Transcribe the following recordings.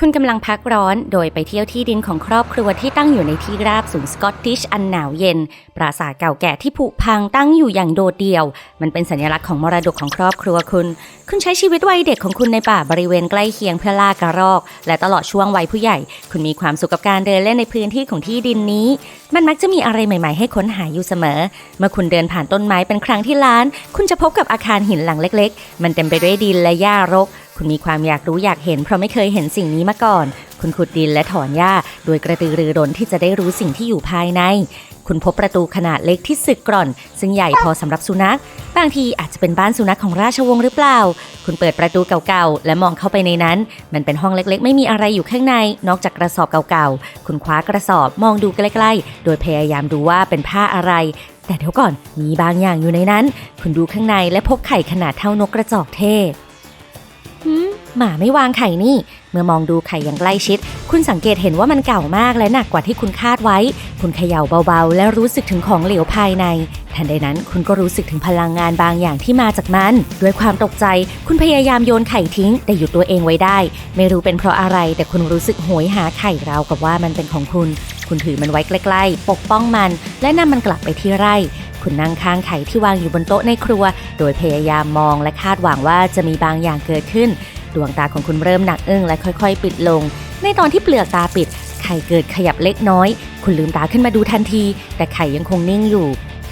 คุณกำลังพักร้อนโดยไปเที่ยวที่ดินของครอบครัวที่ตั้งอยู่ในที่ราบสูงสกอตติชอันหนาวเย็น ปราสาทเก่าแก่ที่ผุพังตั้งอยู่อย่างโดดเดี่ยว มันเป็นสัญลักษณ์ของมรดกของครอบครัวคุณ คุณใช้ชีวิตวัยเด็กของคุณในป่าบริเวณใกล้เคียงเพื่อล่ากระรอก และตลอดช่วงวัยผู้ใหญ่ คุณมีความสุขกับการเดินเล่นในพื้นที่ของที่ดินนี้ มันมักจะมีอะไรใหม่ ๆ ให้ค้นหาอยู่เสมอ เมื่อคุณเดินผ่านต้นไม้เป็นครั้งที่ล้าน คุณจะพบกับอาคารหินหลังเล็ก ๆ มันเต็มไปด้วยดินและหญ้ารก คุณมีความอยากรู้อยากเห็นเพราะไม่เคยเห็นสิ่งนี้มาก่อน คุณขุดดินและถอนหญ้าโดยกระตือรือร้นที่จะได้รู้สิ่งที่อยู่ภายใน คุณพบประตูขนาดเล็กที่สึกกร่อน ซึ่งใหญ่พอสำหรับสุนัข บางทีอาจจะเป็นบ้านสุนัขของราชวงศ์หรือเปล่า คุณเปิดประตูเก่าๆ และมองเข้าไปในนั้น มันเป็นห้องเล็กๆ ไม่มีอะไรอยู่ข้างใน นอกจากกระสอบเก่าๆ คุณคว้ากระสอบมองดูใกล้ๆ โดยพยายามดูว่าเป็นผ้าอะไรแต่เดี๋ยวก่อนมีบางอย่างอยู่ในนั้น คุณดูข้างในและพบไข่ขนาดเท่านกกระจอกเทศ หมหมาไม่วางไข่นี่ เมื่อมองดูไข่อย่างใกล้ชิด คุณสังเกตเห็นว่ามันเก่ามากและหนักกว่าที่คุณคาดไว้ คุณเขย่าเบาๆ และรู้สึกถึงของเหลวภายใน ทันใดนั้นคุณก็รู้สึกถึงพลังงานบางอย่างที่มาจากมัน ด้วยความตกใจ คุณพยายามโยนไข่ทิ้ง แต่หยุดตัวเองไว้ได้ ไม่รู้เป็นเพราะอะไร แต่คุณรู้สึกโหยหาไข่ราวกับว่ามันเป็นของคุณ คุณถือมันไว้ใกล้ๆ ปกป้องมัน และนำมันกลับไปที่ไร่คุณนั่งข้างไข่ที่วางอยู่บนโต๊ะในครัว โดยพยายามมองและคาดหวังว่าจะมีบางอย่างเกิดขึ้น ดวงตาของคุณเริ่มหนักอึ้งและค่อยๆ ปิดลง ในตอนที่เปลือกตาปิด ไข่เกิดขยับเล็กน้อย คุณลืมตาขึ้นมาดูทันที แต่ไข่ยังคงนิ่งอยู่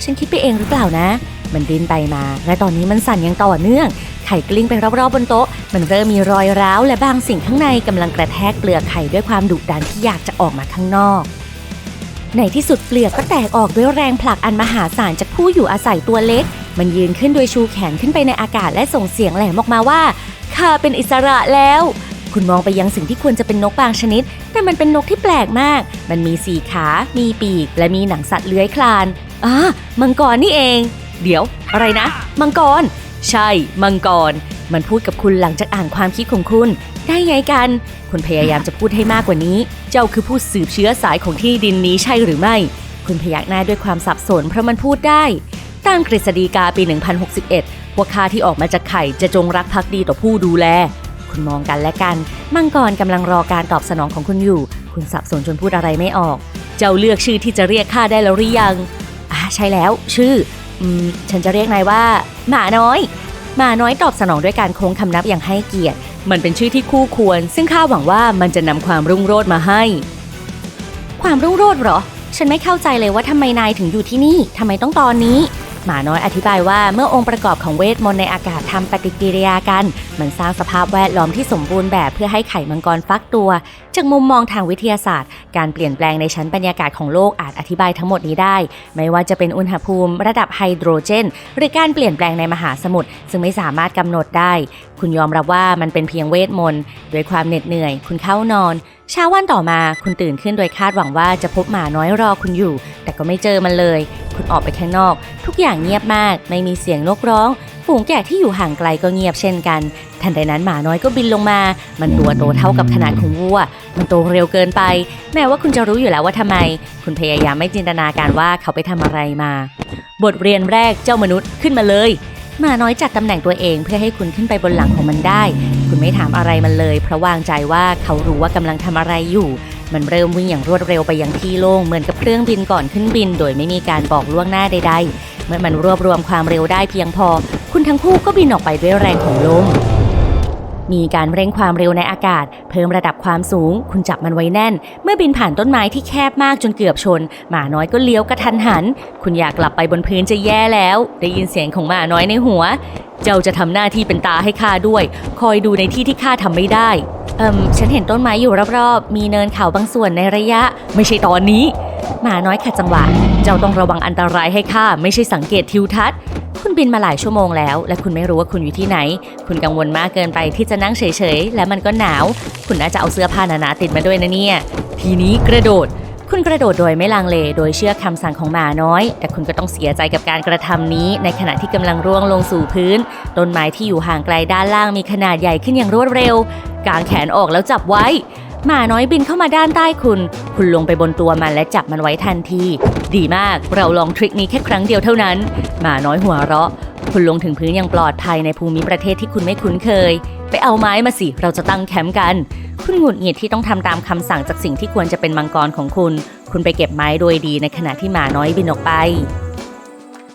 ฉันคิดไปเองหรือเปล่านะ มันดิ้นไปมา และตอนนี้มันสั่นอย่างต่อเนื่อง ไข่กลิ้งไปรอบๆบนโต๊ะ มันเริ่มมีรอยร้าวและบางสิ่งข้างในกำลังกระแทกเปลือกไข่ด้วยความดุดันที่อยากจะออกมาข้างนอก ในที่สุดเปลือกก็แตกออกด้วยแรงผลักอันมหาศาลจากผู้อยู่อาศัยตัวเล็ก มันยืนขึ้นโดยชูแขนขึ้นไปในอากาศและส่งเสียงแหลมออกมาว่าข้าเป็นอิสระแล้ว คุณมองไปยังสิ่งที่ควรจะเป็นนกบางชนิด แต่มันเป็นนกที่แปลกมาก มันมีสี่ขา มีปีก และมีหนังสัตว์เลื้อยคลานอ่ามังกรนี่เอง เดี๋ยว อะไรนะ มังกร ใช่ มังกร มันพูดกับคุณหลังจากอ่านความคิดของคุณ ได้ไงกัน คุณพยายามจะพูดให้มากกว่านี้ เจ้าคือผู้สืบเชื้อสายของที่ดินนี้ใช่หรือไม่ คุณพยักหน้าด้วยความสับสนเพราะมันพูดได้ ตามกฤษฎีกาปี 1061 พวกข้าที่ออกมาจากไข่จะจงรักภักดีต่อผู้ดูแล คุณมองกันและกัน มังกรกำลังรอการตอบสนองของคุณอยู่ คุณสับสนจนพูดอะไรไม่ออก เจ้าเลือกชื่อที่จะเรียกข้าได้แล้วหรือยังอ่าใช่แล้ว ชื่ออืมฉันจะเรียกนายว่า หมาน้อย หมาน้อยตอบสนองด้วยการโค้งคำนับอย่างให้เกียรติ มันเป็นชื่อที่คู่ควร ซึ่งข้าหวังว่ามันจะนำความรุ่งโรจน์มาให้ ความรุ่งโรจน์เหรอ ฉันไม่เข้าใจเลยว่าทำไมนายถึงอยู่ที่นี่ทำไมต้องตอนนี้ หมาน้อยอธิบายว่าเมื่อองค์ประกอบของเวทมนต์ในอากาศทำปฏิกิริยากัน มันสร้างสภาพแวดล้อมที่สมบูรณ์แบบเพื่อให้ไข่มังกรฟักตัว จากมุมมองทางวิทยาศาสตร์ การเปลี่ยนแปลงในชั้นบรรยากาศของโลกอาจอธิบายทั้งหมดนี้ได้ ไม่ว่าจะเป็นอุณหภูมิ ระดับไฮโดรเจน หรือการเปลี่ยนแปลงในมหาสมุทรซึ่งไม่สามารถกำหนดได้ คุณยอมรับว่ามันเป็นเพียงเวทมนต์ด้วยความเหน็ดเหนื่อย คุณเข้านอนเช้าวันต่อมาคุณตื่นขึ้นโดยคาดหวังว่าจะพบหมาน้อยรอคุณอยู่ แต่ก็ไม่เจอมันเลย คุณออกไปข้างนอก ทุกอย่างเงียบมาก ไม่มีเสียงนกร้อง ฝูงแกะที่อยู่ห่างไกลก็เงียบเช่นกัน ทันใดนั้นหมาน้อยก็บินลงมา มันตัวโตเท่ากับขนาดของวัว มันโตเร็วเกินไป แม้ว่าคุณจะรู้อยู่แล้วว่าทำไม คุณพยายามไม่จินตนาการว่าเขาไปทำอะไรมา บทเรียนแรกเจ้ามนุษย์ขึ้นมาเลยหมาน้อยจัดตำแหน่งตัวเองเพื่อให้คุณขึ้นไปบนหลังของมันได้ คุณไม่ถามอะไรมันเลย เพราะวางใจว่าเขารู้ว่ากำลังทำอะไรอยู่ มันเริ่มวิ่งอย่างรวดเร็วไปยังที่โล่งเหมือนกับเครื่องบินก่อนขึ้นบิน โดยไม่มีการบอกล่วงหน้าใดๆ เมื่อมันรวบรวมความเร็วได้เพียงพอ คุณทั้งคู่ก็บินออกไปด้วยแรงของลม มีการเร่งความเร็วในอากาศ เพิ่มระดับความสูง คุณจับมันไว้แน่น เมื่อบินผ่านต้นไม้ที่แคบมากจนเกือบชน หมาน้อยก็เลี้ยวกระทันหัน คุณอยากกลับไปบนพื้นจะแย่แล้ว ได้ยินเสียงของหมาน้อยในหัว เจ้าจะทำหน้าที่เป็นตาให้ข้าด้วย คอยดูในที่ที่ข้าทำไม่ได้ เอิมฉันเห็นต้นไม้อยู่รอบๆ มีเนินเขาบางส่วนในระยะ ไม่ใช่ตอนนี้หมาน้อยขัดจังหวะ เจ้าต้องระวังอันตรายให้ข้าไม่ใช่สังเกตทิวทัศน์ คุณบินมาหลายชั่วโมงแล้ว และคุณไม่รู้ว่าคุณอยู่ที่ไหน คุณกังวลมากเกินไปที่จะนั่งเฉยๆ และมันก็หนาว คุณน่าจะเอาเสื้อผ้าหนาๆติดมาด้วยนะเนี่ย ทีนี้กระโดด คุณกระโดดโดยไม่ลังเล โดยเชื่อคำสั่งของหมาน้อย แต่คุณก็ต้องเสียใจกับการกระทำนี้ ในขณะที่กำลังร่วงลงสู่พื้น ต้นไม้ที่อยู่ห่างไกลด้านล่างมีขนาดใหญ่ขึ้นอย่างรวดเร็ว กางแขนออกแล้วจับไว้หมาน้อยบินเข้ามาด้านใต้คุณ คุณลงไปบนตัวมันและจับมันไว้ทันที ดีมาก เราลองทริคนี้แค่ครั้งเดียวเท่านั้นหมาน้อยหัวเราะ คุณลงถึงพื้นอย่างปลอดภัยในภูมิประเทศที่คุณไม่คุ้นเคย ไปเอาไม้มาสิ เราจะตั้งแคมป์กัน คุณหงุดหงิดที่ต้องทำตามคำสั่งจากสิ่งที่ควรจะเป็นมังกรของคุณ คุณไปเก็บไม้โดยดีในขณะที่หมาน้อยบินออกไป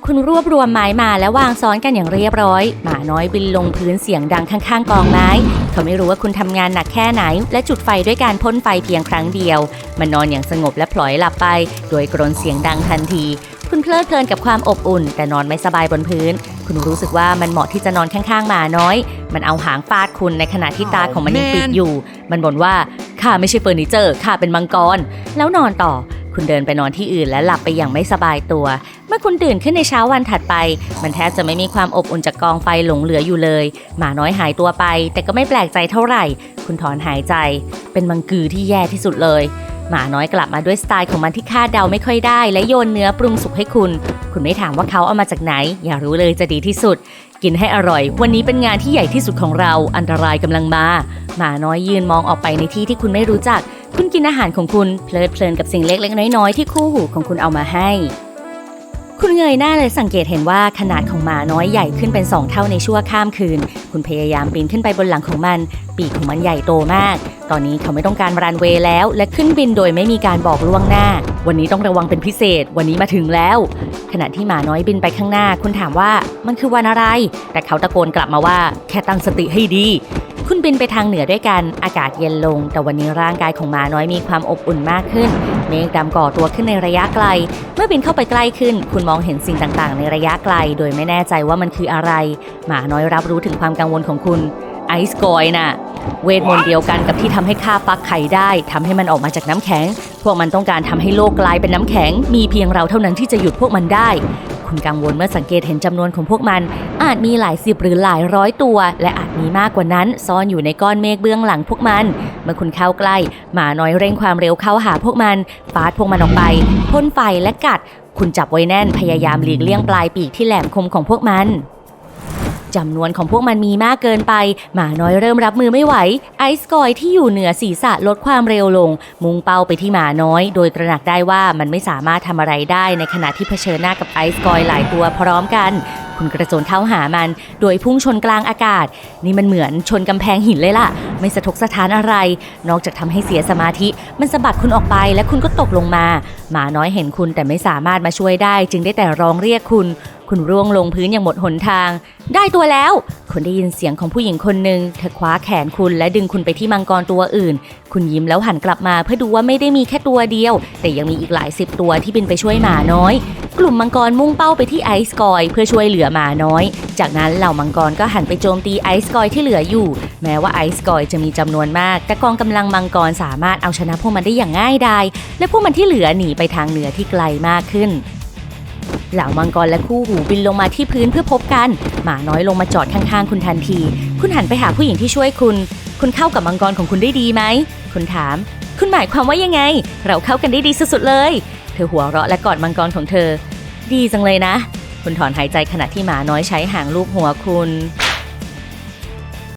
คุณรวบรวมไม้มาและวางซ้อนกันอย่างเรียบร้อย หมาน้อยบินลงพื้นเสียงดังข้างๆ กองไม้ เขาไม่รู้ว่าคุณทำงานหนักแค่ไหน และจุดไฟด้วยการพ่นไฟเพียงครั้งเดียว มันนอนอย่างสงบและพลอยหลับไป โดยกรนเสียงดังทันที คุณเพลิดเพลินกับความอบอุ่น แต่นอนไม่สบายบนพื้น คุณรู้สึกว่ามันเหมาะที่จะนอนข้างๆหมาน้อย มันเอาหางฟาดคุณในขณะที่ตาของมันยังปิดอยู่ มันบ่นว่าข้าไม่ใช่เฟอร์นิเจอร์ข้าเป็นมังกร แล้วนอนต่อ คุณเดินไปนอนที่อื่นและหลับไปอย่างไม่สบายตัว เมื่อคุณตื่นขึ้นในเช้าวันถัดไป มันแทบจะไม่มีความอบอุ่นจากกองไฟหลงเหลืออยู่เลย หมาน้อยหายตัวไป แต่ก็ไม่แปลกใจเท่าไหร่ คุณถอนหายใจ เป็นมังกือที่แย่ที่สุดเลย หมาน้อยกลับมาด้วยสไตล์ของมันที่คาดเดาไม่ค่อยได้ และโยนเนื้อปรุงสุกให้คุณ คุณไม่ถามว่าเขาเอามาจากไหน อย่ารู้เลยจะดีที่สุดกินให้อร่อย วันนี้เป็นงานที่ใหญ่ที่สุดของเรา อันตรายกำลังมา หมาน้อยยืนมองออกไปในที่ที่คุณไม่รู้จัก คุณกินอาหารของคุณเพลิดเพลินกับสิ่งเล็กๆ น้อยๆ ที่คู่หูของคุณเอามาให้ คุณเงยหน้าเลยสังเกตเห็นว่าขนาดของหมาน้อยใหญ่ขึ้นเป็นสองเท่าในชั่วข้ามคืน คุณพยายามปีนขึ้นไปบนหลังของมัน ปีกของมันใหญ่โตมาก ตอนนี้เขาไม่ต้องการรันเวย์แล้ว และขึ้นบินโดยไม่มีการบอกล่วงหน้า วันนี้ต้องระวังเป็นพิเศษ วันนี้มาถึงแล้ว ขณะที่หมาน้อยบินไปข้างหน้า คุณถามว่ามันคือวันอะไร แต่เขาตะโกนกลับมาว่า แค่ตั้งสติให้ดี คุณบินไปทางเหนือด้วยกัน อากาศเย็นลง แต่วันนี้ร่างกายของหมาน้อยมีความอบอุ่นมากขึ้น เมฆดำก่อตัวขึ้นในระยะไกล เมื่อบินเข้าไปใกล้ขึ้น คุณมองเห็นสิ่งต่างๆ ในระยะไกล โดยไม่แน่ใจว่ามันคืออะไร หมาน้อยรับรู้ถึงความกังวลของคุณไอซ์กอยน่ะ เวทมนต์เดียวกันกับที่ทำให้ข้าฟักไข่ได้ทำให้มันออกมาจากน้ำแข็ง พวกมันต้องการทำให้โลกกลายเป็นน้ำแข็ง มีเพียงเราเท่านั้นที่จะหยุดพวกมันได้ คุณกังวลเมื่อสังเกตเห็นจำนวนของพวกมัน อาจมีหลายสิบหรือหลายร้อยตัว และอาจมีมากกว่านั้น ซ่อนอยู่ในก้อนเมฆเบื้องหลังพวกมัน เมื่อคุณเข้าใกล้ หมาน้อยเร่งความเร็วเข้าหาพวกมัน ฟาดพวกมันออกไปพ่นไฟและกัด คุณจับไว้แน่นพยายามหลีกเลี่ยงปลายปีกที่แหลมคมของพวกมันจำนวนของพวกมันมีมากเกินไป หมาน้อยเริ่มรับมือไม่ไหว ไอซ์กอยที่อยู่เหนือศีรษะลดความเร็วลง มุ่งเป้าไปที่หมาน้อย โดยตระหนักได้ว่ามันไม่สามารถทำอะไรได้ในขณะที่เผชิญหน้ากับไอซ์กอยหลายตัวพร้อมกัน คุณกระโจนเข้าหามัน โดยพุ่งชนกลางอากาศ นี่มันเหมือนชนกำแพงหินเลยล่ะ ไม่สะทกสะท้านอะไร นอกจากทำให้เสียสมาธิ มันสะบัดคุณออกไปและคุณก็ตกลงมา หมาน้อยเห็นคุณแต่ไม่สามารถมาช่วยได้ จึงได้แต่ร้องเรียกคุณ คุณร่วงลงพื้นอย่างหมดหนทาง ได้ตัวแล้ว คุณได้ยินเสียงของผู้หญิงคนหนึ่งเธอคว้าแขนคุณและดึงคุณไปที่มังกรตัวอื่น คุณยิ้มแล้วหันกลับมาเพื่อดูว่าไม่ได้มีแค่ตัวเดียว แต่ยังมีอีกหลายสิบตัวที่บินไปช่วยหมาน้อย กลุ่มมังกรมุ่งเป้าไปที่ไอซ์กอย เพื่อช่วยเหลือหมาน้อย จากนั้นเหล่ามังกรก็หันไปโจมตีไอซ์กอยที่เหลืออยู่ แม้ว่าไอซ์กอยจะมีจำนวนมาก แต่กองกำลังมังกรสามารถเอาชนะพวกมันได้อย่างง่ายดายและพวกมันที่เหลือหนีไปทางเหนือที่ไกลมากขึ้น เหล่ามังกรและคู่หูบินลงมาที่พื้นเพื่อพบกัน หมาน้อยลงมาจอดข้างๆคุณทันที คุณหันไปหาผู้หญิงที่ช่วยคุณ คุณเข้ากับมังกรของคุณได้ดีไหม คุณถาม คุณหมายความว่ายังไง เราเข้ากันได้ดีสุดๆเลย เธอหัวเราะและกอดมังกรของเธอ ดีจังเลยนะ คุณถอนหายใจขณะที่หมาน้อยใช้หางลูบหัวคุณ